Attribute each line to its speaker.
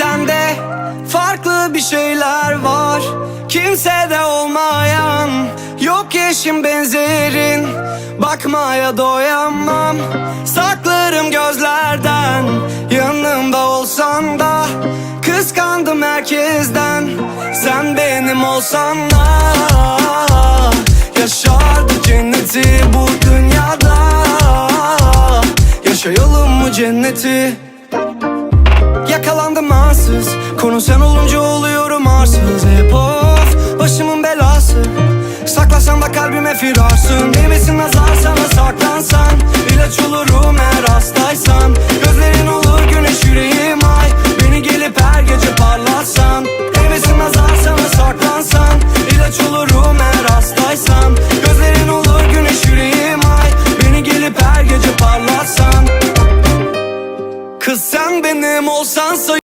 Speaker 1: Sende farklı bir şeyler var. Kimsede olmayan Yok eşin benzerin. Bakmaya doyamam Saklarım gözlerden. Yanımda olsan da Kıskandım herkesten. Sen benim olsan da Yaşardık cenneti bu dünyada. Yaşayalım mı cenneti? Yakalandım şanssız Konu sen olunca oluyorum arsız. Hep of başımın belası. Saklasan da kalbime firarsın. Değmesin nazar sana saklansan? İlaç olurum eğer hastaysan. Gözlerin olur güneş yüreğim ay. Beni gelip her gece parlatsan. Değmesin nazar sana saklansan? İlaç olurum eğer hastaysan. Gözlerin olur güneş yüreğim ay. Beni gelip her gece parlatsan. Kız sen benim olsan sayı